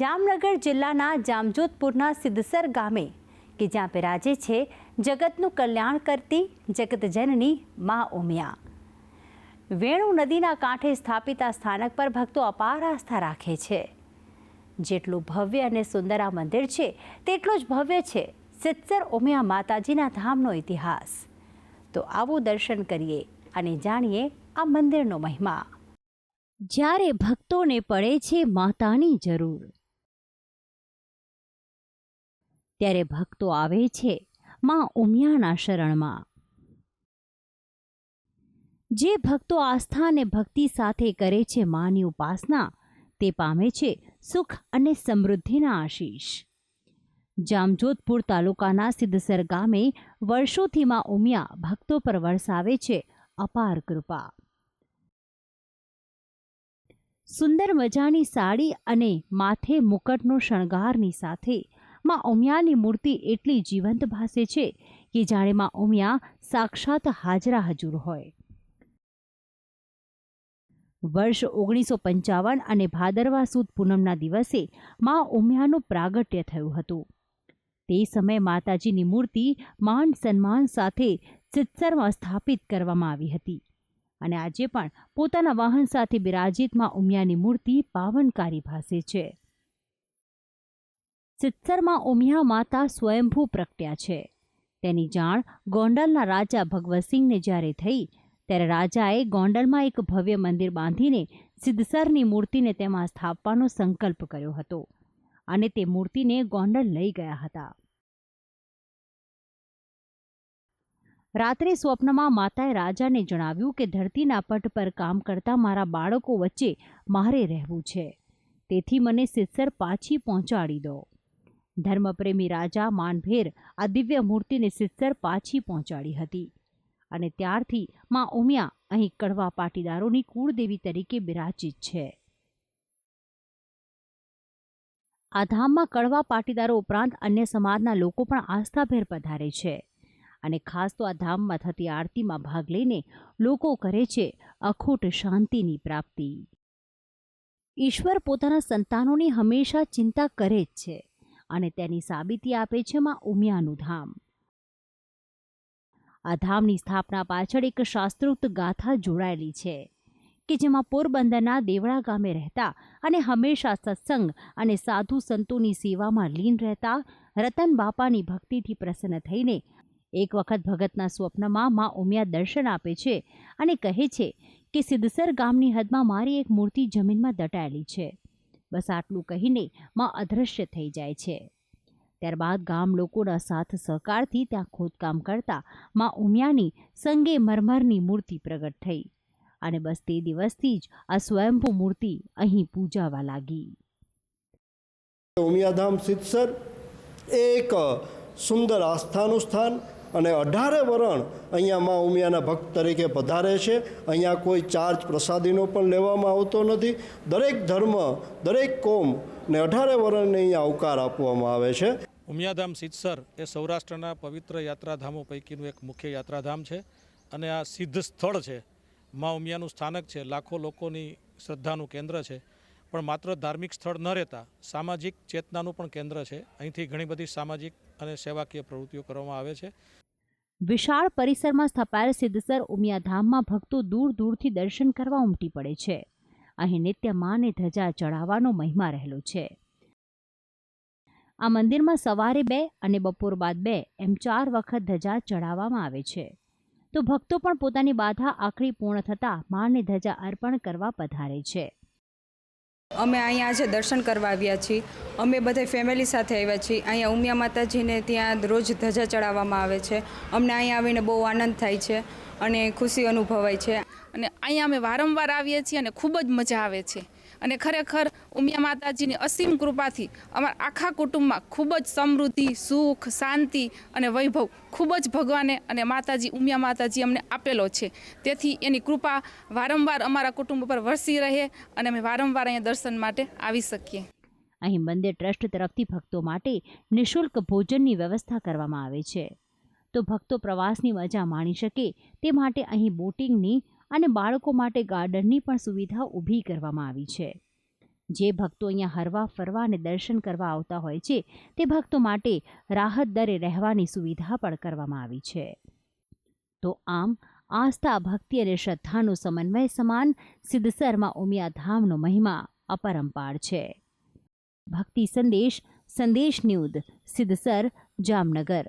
જામનગર જિલ્લાના જામજોધપુરના સિદ્ધસર ગામે, કે જ્યાં બિરાજે છે, જગતનું કલ્યાણ કરતી જગતજનની મા ઉમિયા. વેણુ નદીના કાંઠે સ્થાપિત આ સ્થાનક પર ભક્તો અપાર આસ્થા રાખે છે. જેટલું ભવ્ય અને સુંદર આ મંદિર છે, તેટલું જ ભવ્ય છે સિત્સર ઉમિયા માતાજીના ધામનો ઇતિહાસ. તો આવું દર્શન કરીએ અને જાણીએ આ મંદિરનો મહિમા. જ્યારે ભક્તોને પડે છે માતાની જરૂર ત્યારે ભક્તો આવે છે માં ઉમિયાના શરણમાં. જે ભક્તો આસ્થા અને ભક્તિ સાથે કરે છે માની ઉપાસના, તે પામે છે સુખ અને સમૃદ્ધિના આશીષ. જામજોધપુર તાલુકાના સિદ્ધસર ગામે વર્ષોથી માં ઉમિયા ભક્તો પર વરસાવે છે અપાર કૃપા. સુંદર મજાની સાડી અને માથે મુકટનો શણગારની સાથે માં ઉમિયાની મૂર્તિ એટલી જીવંત ભાસે છે કે જાણે માં ઉમિયા સાક્ષાત હાજરા હજુર હોય. વર્ષ ઓગણીસો પંચાવન અને ભાદરવા સુદ પૂનમના દિવસે માં ઉમિયાનું પ્રાગટ્ય થયું હતું. તે સમયે માતાજીની મૂર્તિ માન સન્માન સાથે સિત્સરમાં સ્થાપિત કરવામાં આવી હતી અને આજે પણ પોતાના વાહન સાથે બિરાજીતમાં ઉમિયાની મૂર્તિ પાવનકારી ભાસે છે. સિત્સરમાં ઉમિયા માતા સ્વયંભૂ પ્રગટ્યા છે. તેની જાણ ગોંડલના રાજા ભગવતસિંહને જ્યારે થઈ, ત્યારે રાજાએ ગોંડલમાં એક ભવ્ય મંદિર બાંધીને સિદ્ધસરની મૂર્તિને તેમાં સ્થાપવાનો સંકલ્પ કર્યો હતો અને તે મૂર્તિને ગોંડલ લઈ ગયા હતા. રાત્રે સ્વપ્નમાં માતાએ રાજાને જણાવ્યું કે ધરતીના પટ પર કામ કરતા મારા બાળકો વચ્ચે મારે રહેવું છે. તેથી મને સિત્સર પાછી પહોંચાડી દો. ધર્મપ્રેમી રાજા માનભેર આ દિવ્ય મૂર્તિને સિત્સર પાછી પહોંચાડી હતી. અને ત્યારથી માં ઉમિયા અહીં કડવા પાટીદારોની કુળદેવી તરીકે બિરાજિત છે. આ ધામમાં કડવા પાટીદારો ઉપરાંત અન્ય સમાજના લોકો પણ આસ્થાભેર પધારે છે. અને ખાસ તો આ ધામમાં થતી આરતીમાં ભાગ લઈને લોકો કરે છે અખૂટ શાંતિની પ્રાપ્તિ. ઈશ્વર પોતાના સંતાનોની હંમેશા ચિંતા કરે જ છે. અને તેની સાબિતી આપે છે માં ઉમિયાનું ધામ. આ ધામની સ્થાપના પાછળ એક શાસ્ત્રોક્ત ગાથા જોડાયેલી છે, કે જેમાં પોરબંદરના દેવળા ગામે રહેતા અને હંમેશા સત્સંગ અને સાધુ સંતોની સેવામાં લીન રહેતા રતન બાપાની ભક્તિથી પ્રસન્ન થઈને એક વખત ભગતના સ્વપ્નમાં મા ઉમિયા દર્શન આપે છે અને કહે છે કે સિદ્ધસર ગામની હદમાં મારી એક મૂર્તિ જમીનમાં દટાયેલી છે. બસ આટલું કહીને માં અદૃશ્ય થઈ જાય છે. ત્યારબાદ ગામ લોકોના સાથ સહકારથી ત્યાં ખોદકામ કરતા માં ઉમિયાની સંગે મરમરની મૂર્તિ પ્રગટ થઈ અને બસ તે દિવસથી જ આ સ્વયંભૂ મૂર્તિ અહીં પૂજાવા લાગી. ઉમિયાધામ સિદ્ધસર એક સુંદર આસ્થાનું સ્થાન અને અઢારે વરણ અહીંયા મા ઉમિયાના ભક્ત તરીકે પધારે છે. અહીંયા કોઈ ચાર્જ પ્રસાદીનો પણ લેવામાં આવતો નથી. દરેક ધર્મ, દરેક કોમ ને અઢારે વરણને અહીંયા આવકાર આપવામાં આવે છે. ઉમિયાધામ સિદ્ધસર એ સૌરાષ્ટ્રના પવિત્ર યાત્રાધામો પૈકીનું એક મુખ્ય યાત્રાધામ છે અને આ સિદ્ધ સ્થળ છે. મા ઉમિયાનું સ્થાનક છે. લાખો લોકોની શ્રદ્ધાનું કેન્દ્ર છે. પણ માત્ર ધાર્મિક સ્થળ ન રહેતા, સામાજિક ચેતનાનું પણ કેન્દ્ર છે. અહીંથી ઘણી બધી સામાજિક અને સેવાકીય પ્રવૃત્તિઓ કરવામાં આવે છે. વિશાળ પરિસરમાં સ્થપાયેલ સિદ્ધસર ઉમિયાધામમાં ભક્તો દૂર દૂરથી દર્શન કરવા ઉમટી પડે છે. અહીં નિત્ય માને ધજા ચડાવવાનો મહિમા રહેલો છે. આ મંદિરમાં સવારે બે અને બપોર બાદ બે એમ ચાર વખત ધજા ચડાવવામાં આવે છે. તો ભક્તો પણ પોતાની બાધા આખરી પૂર્ણ થતાં માને ધજા અર્પણ કરવા પધારે છે. અમે અહીંયા આજે દર્શન કરવા આવ્યા છીએ. અમે બધા ફેમિલી સાથે આવ્યા છીએ. અહીંયા ઉમિયા માતાજીને ત્યાં રોજ ધજા ચડાવવામાં આવે છે. અમને અહીંયા આવીને બહુ આનંદ થાય છે અને ખુશી અનુભવાય છે. અને અહીંયા અમે વારંવાર આવીએ છીએ અને ખૂબ જ મજા આવે છે. અને ખરેખર ઉમિયા માતાજીની અસીમ કૃપાથી અમારા આખા કુટુંબમાં ખૂબ જ સમૃદ્ધિ, સુખ, શાંતિ અને વૈભવ ખૂબ જ ભગવાને અને માતાજી, ઉમિયા માતાજી અમને આપેલો છે. તેથી એની કૃપા વારંવાર અમારા કુટુંબ પર વરસી રહે અને અમે વારંવાર અહીંયા દર્શન માટે આવી શકીએ. અહીં મંદિર ટ્રસ્ટ તરફથી ભક્તો માટે નિઃશુલ્ક ભોજનની વ્યવસ્થા કરવામાં આવે છે. તો ભક્તો પ્રવાસની મજા માણી શકે તે માટે અહીં બોટિંગની અને બાળકો માટે ગાર્ડનની પણ સુવિધા ઊભી કરવામાં આવી છે. જે ભક્તો અહીંયા હરવા, ફરવા અને દર્શન કરવા આવતા હોય છે, તે ભક્તો માટે રાહત દરે રહેવાની સુવિધા પણ કરવામાં આવી છે. તો આમ, આસ્થા, ભક્તિ અને શ્રદ્ધાનો સમન્વય સમાન સિદ્ધસરમાં ઉમિયા ધામનો મહિમા અપરંપાર છે. ભક્તિ સંદેશ સંદેશ ન્યૂઝ, સિદ્ધસર, જામનગર.